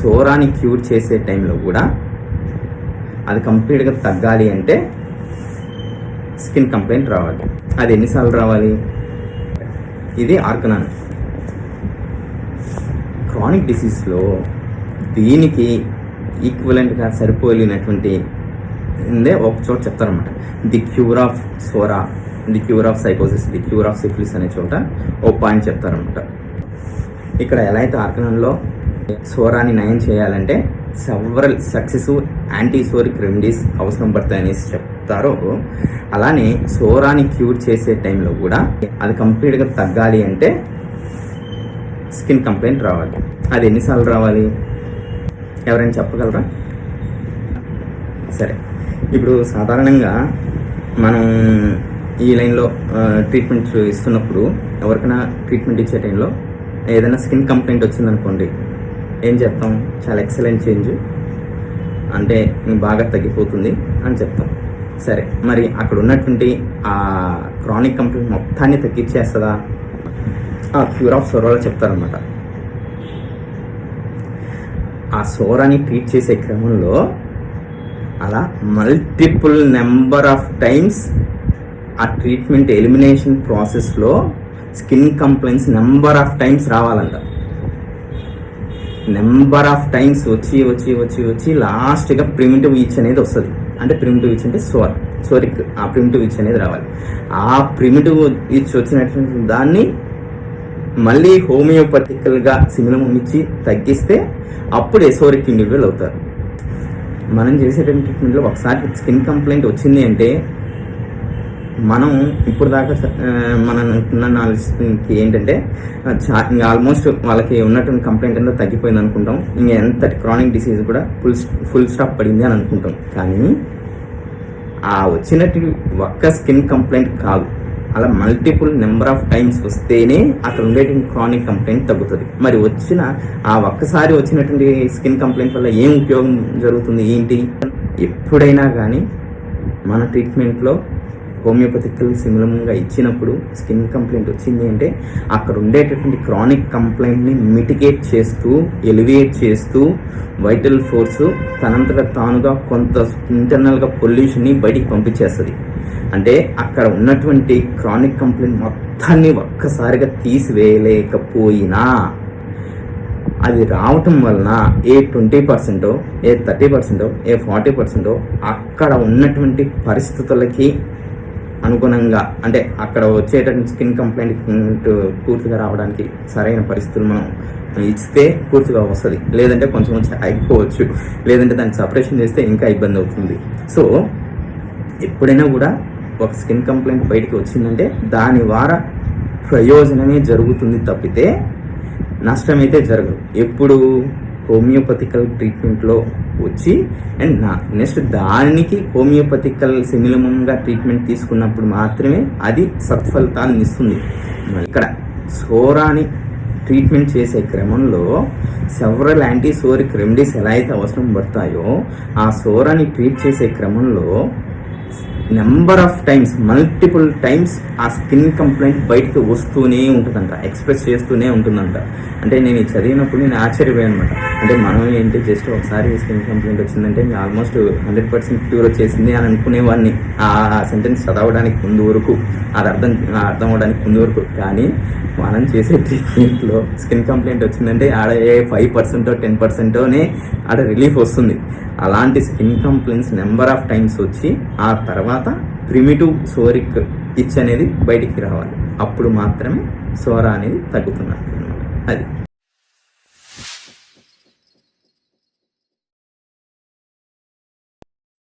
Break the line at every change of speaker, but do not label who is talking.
సోరాని cure చేసే టైంలో కూడా అది కంప్లీట్గా తగ్గాలి అంటే స్కిన్ కంప్లైంట్ రావాలి. అది ఎన్నిసార్లు రావాలి? ఇది ఆర్కనాన్ క్రానిక్ డిసీజ్లో దీనికి ఈక్వలెంట్గా సరిపోలినటువంటి ఇందే ఒక చోట చెప్తారనమాట the cure of psora the cure of సైకోసిస్ the cure of syphilis అనే చోట ఒక పాయింట్ చెప్తారనమాట ఇక్కడ ఎలా అయితే ఆర్కనంలో స్వరాన్ని నయం చేయాలంటే సెవరల్ సక్సెసివ్ యాంటీసోరిక్ రెమెడీస్ అవసరం పడతాయి అనేసి చెప్తారో. అలానే సోరాని క్యూర్ చేసే టైంలో కూడా అది కంప్లీట్గా తగ్గాలి అంటే స్కిన్ కంప్లైంట్ రావాలి. అది ఎన్నిసార్లు రావాలి? ఎవరైనా చెప్పగలరా? సరే. ఇప్పుడు సాధారణంగా మనం ఈ లైన్లో ట్రీట్మెంట్ ఇస్తున్నప్పుడు ఎవరికైనా ట్రీట్మెంట్ ఇచ్చే టైంలో ఏదైనా స్కిన్ కంప్లైంట్ వచ్చిందనుకోండి ఏం చెప్తాం? చాలా ఎక్సలెంట్ చేంజ్ అంటే బాగా తగ్గిపోతుంది అని చెప్తాం. సరే మరి అక్కడ ఉన్నటువంటి ఆ క్రానిక్ కంప్లైంట్ మొత్తాన్ని తగ్గించేస్తుందా? ఆ క్యూర్ ఆఫ్ సోరాలో చెప్తారనమాట ఆ సోరాని ట్రీట్ చేసే క్రమంలో అలా మల్టిపుల్ నెంబర్ ఆఫ్ టైమ్స్ ఆ ట్రీట్మెంట్ ఎలిమినేషన్ ప్రాసెస్లో skin complaints number of times రావాలంట. Number of times వచ్చి వచ్చి వచ్చి వచ్చి లాస్ట్గా ప్రిమిటివ్ ఈచ్ అనేది వస్తుంది. అంటే ప్రిమిటివ్ ఈచ్ అంటే సోర్ సోరిక్ ఆ ప్రిమిటివ్ ఈచ్ అనేది రావాలి. ఆ ప్రిమిటివ్ ఈచ్ వచ్చినటువంటి దాన్ని మళ్ళీ హోమియోపతికల్గా సిమిలం ఇచ్చి తగ్గిస్తే అప్పుడు ఎసోరిక్ ఇండివిజువల్ అవుతారు. మనం చేసేటువంటి ట్రీట్మెంట్లో ఒకసారి స్కిన్ కంప్లైంట్ వచ్చింది అంటే మనం ఇప్పుడు దాకా ఆ, మనం ఉన్న నాలెడ్జ్కి ఏంటంటే ఇంకా ఆల్మోస్ట్ వాళ్ళకి ఉన్నటువంటి కంప్లైంట్ అంతా తగ్గిపోయింది అనుకుంటాం. ఇంకా ఎంత క్రానిక్ డిసీజ్ కూడా ఫుల్ ఫుల్ స్టాప్ పడింది అని అనుకుంటాం. కానీ ఆ వచ్చినట్టు ఒక్క స్కిన్ కంప్లైంట్ కాదు. అలా మల్టిపుల్ నెంబర్ ఆఫ్ టైమ్స్ వస్తేనే అక్కడ ఉండేటువంటి క్రానిక్ కంప్లైంట్ తగ్గుతుంది. మరి వచ్చిన ఆ ఒక్కసారి వచ్చినటువంటి స్కిన్ కంప్లైంట్ వల్ల ఏం ఉపయోగం జరుగుతుంది ఏంటి? ఎప్పుడైనా కానీ మన ట్రీట్మెంట్లో హోమియోపతికల్ సిమిలంగా ఇచ్చినప్పుడు స్కిన్ కంప్లైంట్ వచ్చింది అంటే అక్కడ ఉండేటటువంటి క్రానిక్ కంప్లైంట్ని మిటిగేట్ చేస్తూ ఎలివేట్ చేస్తూ వైటల్ ఫోర్స్ తనంతట తానుగా కొంత ఇంటర్నల్గా పొల్యూషన్ని బయటికి పంపించేస్తుంది. అంటే అక్కడ ఉన్నటువంటి క్రానిక్ కంప్లైంట్ మొత్తాన్ని ఒక్కసారిగా తీసివేయలేకపోయినా అది రావటం వలన ఏ ట్వంటీ పర్సెంటో ఏ థర్టీ పర్సెంటో ఏ ఫార్టీ పర్సెంటో అక్కడ ఉన్నటువంటి పరిస్థితులకి అనుగుణంగా అంటే అక్కడ వచ్చేటటువంటి స్కిన్ కంప్లైంట్ పూర్తిగా రావడానికి సరైన పరిస్థితులు మనం ఇస్తే పూర్తిగా వస్తుంది. లేదంటే కొంచెం కొంచెం అయిపోవచ్చు. లేదంటే దాన్ని సపరేషన్ చేస్తే ఇంకా ఇబ్బంది అవుతుంది. సో ఎప్పుడైనా కూడా ఒక స్కిన్ కంప్లైంట్ బయటికి వచ్చిందంటే దాని ద్వారా ప్రయోజనమే జరుగుతుంది తప్పితే నష్టం అయితే జరగదు. ఎప్పుడు హోమియోపతికల్ ట్రీట్మెంట్లో వచ్చి అండ్ నా నెక్స్ట్ దానికి హోమియోపతికల్ సిమిలమంగా ట్రీట్మెంట్ తీసుకున్నప్పుడు మాత్రమే అది సత్ఫలితాలను ఇస్తుంది. ఇక్కడ సోరాని ట్రీట్మెంట్ చేసే క్రమంలో సెవరల్ యాంటీసోరిక్ రెమెడీస్ ఎలా అయితే అవసరం పడతాయో ఆ సోరాని ట్రీట్ చేసే క్రమంలో number of times multiple times ఆ స్కిన్ కంప్లైంట్ బయటకు వస్తూనే ఉంటుందంట ఎక్స్ప్రెస్ చేస్తూనే ఉంటుందంట. అంటే నేను చదివినప్పుడు నేను ఆశ్చర్యపోయాను అనమాట అంటే మనం ఏంటి జస్ట్ ఒకసారి స్కిన్ కంప్లైంట్ వచ్చిందంటే ఆల్మోస్ట్ హండ్రెడ్ పర్సెంట్ క్యూర్ వచ్చేసింది అని అనుకునేవాడిని. ఆ సెంటెన్స్ చదవడానికి ముందు వరకు అది అర్థం అర్థం అవడానికి ముందు వరకు. కానీ మనం చేసే ట్రీట్మెంట్లో స్కిన్ కంప్లైంట్ వచ్చిందంటే ఆడ ఏ ఫైవ్ పర్సెంటో టెన్ పర్సెంటోనే ఆడ రిలీఫ్ వస్తుంది. అలాంటి skin complaints number of times వచ్చి ఆ తర్వాత తర్వాత ప్రిమిటివ్ సోరిక్ ఇచ్ అనేది బయటికి రావాలి. అప్పుడు మాత్రమే సోరా అనేది తగ్గుతున్నది అనమాట అది.